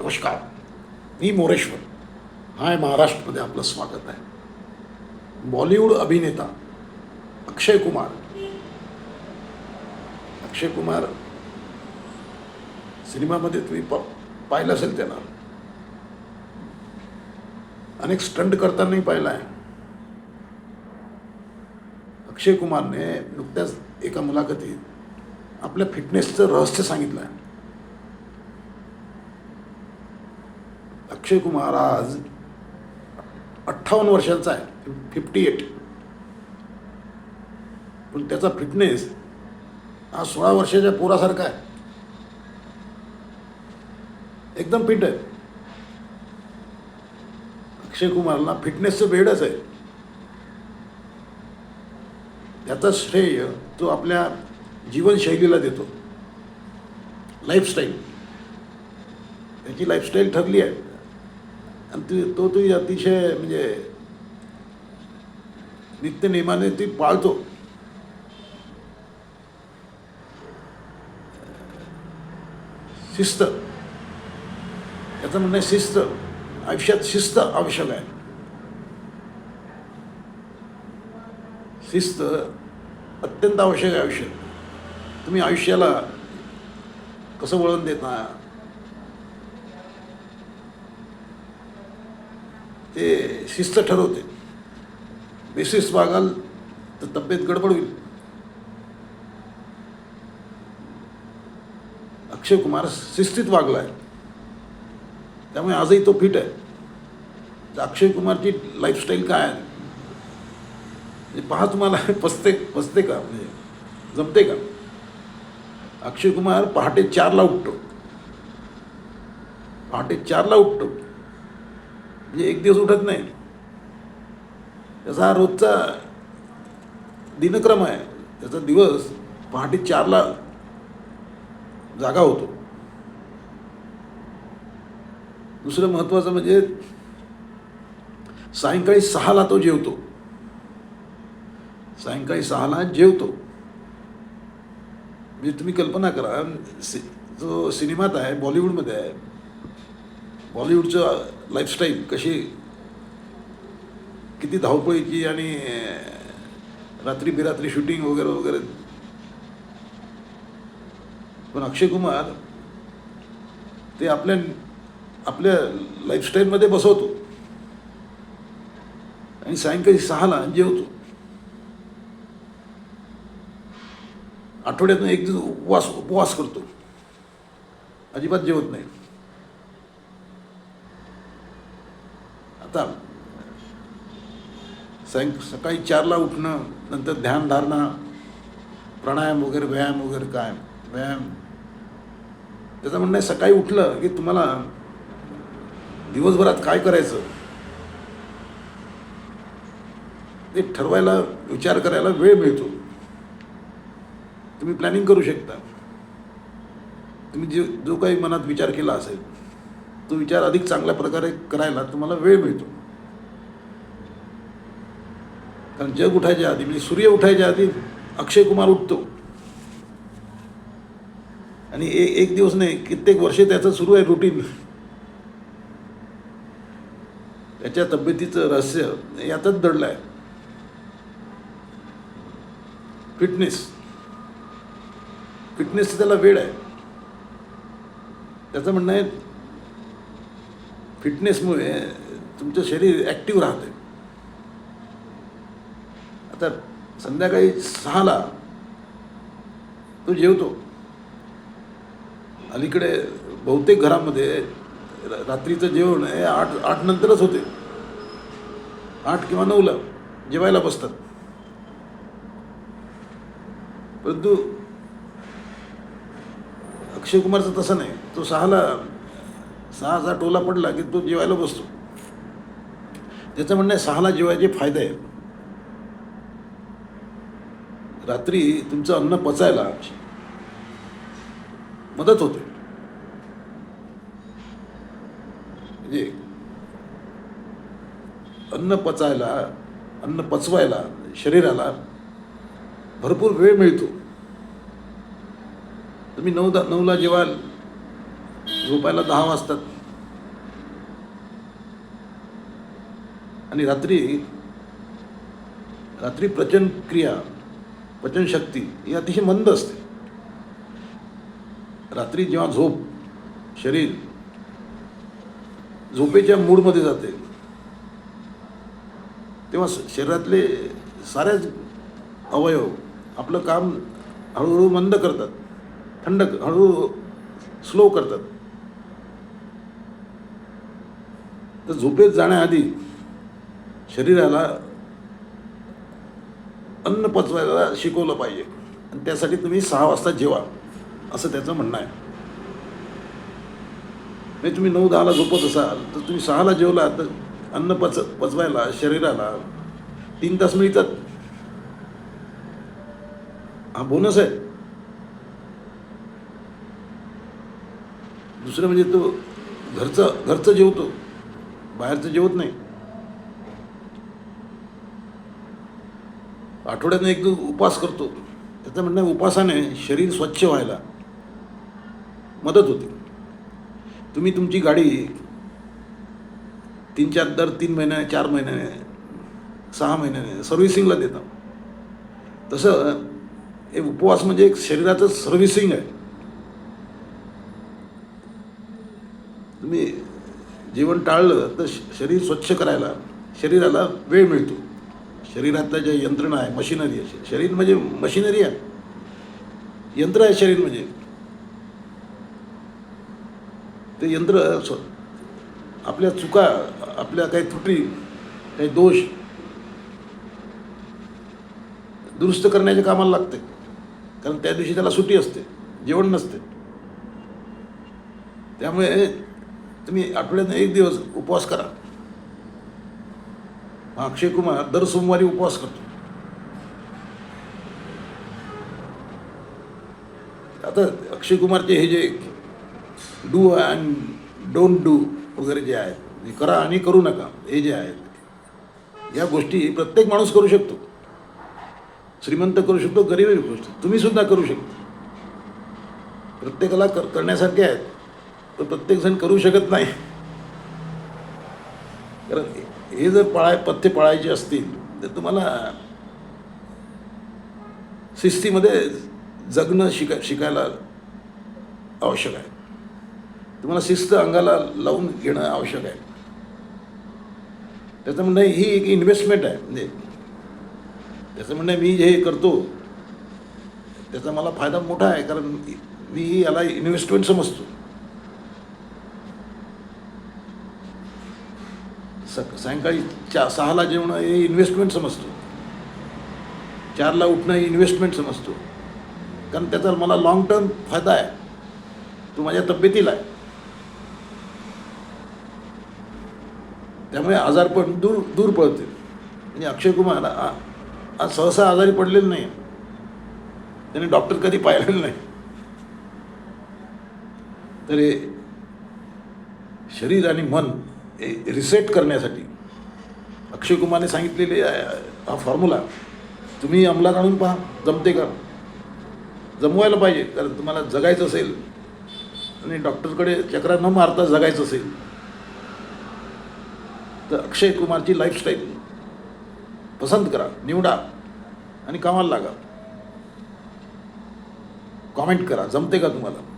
नमस्कार. मी मोरेश्वर. हाय महाराष्ट्रमध्ये आपलं स्वागत आहे. बॉलिवूड अभिनेता अक्षय कुमार. अक्षय कुमार सिनेमामध्ये तुम्ही प पाहिलं असेल त्यांना अनेक स्टंट करतानाही पाहिला आहे. अक्षय कुमारने नुकत्याच एका मुलाखतीत आपल्या फिटनेसचं रहस्य सांगितलं आहे. अक्षय कुमार आज अठ्ठावन्न वर्षांचा आहे. फिफ्टी एट पण त्याचा फिटनेस हा सोळा वर्षाच्या पोरासारखा आहे. एकदम फिट आहे. अक्षय कुमारला फिटनेसचं बेडच आहे. त्याचा श्रेय तो आपल्या जीवनशैलीला देतो. लाईफस्टाईल त्याची लाईफस्टाईल ठरली आहे. आणि ती तो ती अतिशय म्हणजे नित्यनियमाने ती पाळतो. शिस्त. याचं म्हणणं आहे शिस्त. आयुष्यात शिस्त आवश्यक आहे. शिस्त अत्यंत आवश्यक आहे आयुष्यात. तुम्ही आयुष्याला कसं वळण देता? ते शिस्त ठरवते. बेसिस वागाल तर तब्येत गडबड होईल. अक्षय कुमार शिस्तीत वागला आहे त्यामुळे आजही तो फिट आहे. तर अक्षय कुमारची लाईफस्टाईल काय आहे? म्हणजे पहा तुम्हाला पसते पसते का? म्हणजे जमते का? अक्षय कुमार पहाटे चारला उठतो. पहाटे चारला उठतो. म्हणजे एक दिवस उठत नाही. त्याचा हा रोजचा दिनक्रम आहे. त्याचा दिवस पहाटे चारला जागा होतो. दुसरं महत्त्वाचं म्हणजे सायंकाळी सहाला तो जेवतो. सायंकाळी सहाला जेवतो. म्हणजे तुम्ही कल्पना करा सि जो सिनेमात आहे बॉलिवूडमध्ये आहे बॉलिवूडचं लाईफस्टाईल कशी? किती धावपळीची आणि रात्री बिरात्री शूटिंग वगैरे वगैरे. पण अक्षय कुमार ते आपल्या आपल्या लाईफस्टाईलमध्ये बसवतो. आणि सायंकाळी सहाला जेवतो आठवड्यातून एक दिवस उपवास उपवास करतो. अजिबात जेवत नाही. आता सायं सकाळी चारला उठणं नंतर ध्यानधारणा प्राणायाम वगैरे व्यायाम वगैरे काय? व्यायाम. त्याचं म्हणणं आहे सकाळी उठलं की तुम्हाला दिवसभरात काय करायचं? ते ठरवायला विचार करायला वेळ मिळतो. तुम्ही प्लॅनिंग करू शकता. तुम्ही जे जो काही मनात विचार केला असेल तो विचार अधिक चांगल्या प्रकारे करायला तुम्हाला वेळ मिळतो. कारण जग उठायच्या आधी म्हणजे सूर्य उठायच्या आधी अक्षय कुमार उठतो. आणि ए एक दिवस नाही कित्येक वर्षे त्याचं सुरू आहे रुटीन त्याच्या तब्येतीचं रहस्य यातच दडलं आहे फिटनेस फिटनेस त्याला वेळ आहे. त्याचं म्हणणं आहे फिटनेसमुळे तुमचं शरीर ॲक्टिव्ह राहते आता संध्याकाळी सहाला तो जेवतो. अलीकडे बहुतेक घरामध्ये रात्रीचं जेवण हे आठ आठ नंतरच होते. आठ किंवा नऊला जेवायला बसतात. परंतु अक्षय कुमारचं तसं नाही. तो सहाला सहा हजार टोला पडला की तो जेवायला बसतो. त्याचं म्हणणं आहे सहाला जेवायचे फायदे आहेत. रात्री तुमचं अन्न पचायला मदत होते. म्हणजे अन्न पचायला अन्न पचवायला शरीराला भरपूर वेळ मिळतो. तुम्ही नऊ दा नऊला जेवाल झोपायला दहा वाजतात. आणि रात्री रात्री प्रचन क्रिया पचनशक्ती ही अतिशय मंद असते. रात्री जेव्हा झोप शरीर झोपेच्या मूडमध्ये जाते तेव्हा शरीरातले साऱ्याच अवयव आपलं काम हळूहळू मंद करतात थंड हळूहळू स्लो करतात. तर झोपेत जाण्याआधी शरीराला अन्न पचवायला शिकवलं पाहिजे. आणि त्यासाठी तुम्ही सहा वाजता जेवा असं त्याचं म्हणणं आहे. म्हणजे तुम्ही नऊ दहाला झोपत असाल तर तुम्ही सहाला जेवला तर अन्न पच पचवायला शरीराला तीन तास मिळतात. हा बोनस आहे. दुसरं म्हणजे तो घरचं घरचं जेवतो. बाहेरचं जेवत नाही. आठवड्यानं एक उपास उपवास करतो. त्याचं म्हणणं उपासाने शरीर स्वच्छ व्हायला मदत होते. तुम्ही तुमची गाडी तीन चार दर तीन महिन्याने चार महिन्याने सहा महिन्याने सर्व्हिसिंगला देता. तसं हे उपवास म्हणजे एक शरीराचं सर्व्हिसिंग आहे. तुम्ही जेवण टाळलं तर शरीर स्वच्छ करायला शरीराला वेळ मिळतो. शरीरातल्या ज्या यंत्रणा आहे मशिनरी आहे शरीर म्हणजे मशिनरी आहे. यंत्र आहे शरीर म्हणजे. ते यंत्र स्व- आपल्या चुका आपल्या काही त्रुटी काही दोष दुरुस्त करण्याच्या कामाला लागते. कारण त्या दिवशी त्याला सुट्टी असते जेवण नसते. त्यामुळे तुम्ही आठवड्यात एक दिवस उपवास करा. अक्षय कुमार दर सोमवारी उपवास करतो. आता अक्षय कुमारचे हे जे डू अँड डोंट डू वगैरे जे आहेत हे करा आणि करू नका हे जे आहेत या गोष्टी प्रत्येक माणूस करू शकतो. श्रीमंत करू शकतो गरीब करू शकतो तुम्ही सुद्धा करू शकता. प्रत्येकाला कर करण्यासारखे आहेत. तर प्रत्येकजण करू शकत नाही. कारण हे जर पाळाय पथ्य पाळायचे असतील तर तुम्हाला शिस्तीमध्ये जगणं शिका शिकायला आवश्यक आहे. तुम्हाला शिस्त अंगाला लावून घेणं आवश्यक आहे. त्याचं म्हणणं ही एक इन्व्हेस्टमेंट आहे. म्हणजे त्याचं म्हणणं मी हे करतो त्याचा मला फायदा मोठा आहे कारण मी याला इन्व्हेस्टमेंट समजतो. सायंकाळी चा सहाला जेवणं हे इन्व्हेस्टमेंट समजतो. चारला उठणं हे इन्व्हेस्टमेंट समजतो. कारण त्याचा मला लॉंग टर्म फायदा आहे. तो माझ्या तब्येतीला आहे. त्यामुळे आजारपण दूर दूर पळते म्हणजे अक्षय कुमार आज सहसा आजारी पडलेलं नाही. त्याने डॉक्टर कधी पाहिलेलं नाही. तर हे शरीर आणि मन हे रिसेट करण्यासाठी अक्षय कुमारने सांगितलेले आहे हा फॉर्म्युला तुम्ही अंमलात आणून पहा जमते का? जमवायला पाहिजे कारण तुम्हाला जगायचं असेल आणि डॉक्टरकडे चक्रा न मारता जगायचं असेल. तर अक्षय कुमारची लाईफस्टाईल पसंत करा निवडा आणि कामाला लागा. कॉमेंट करा जमते का तुम्हाला?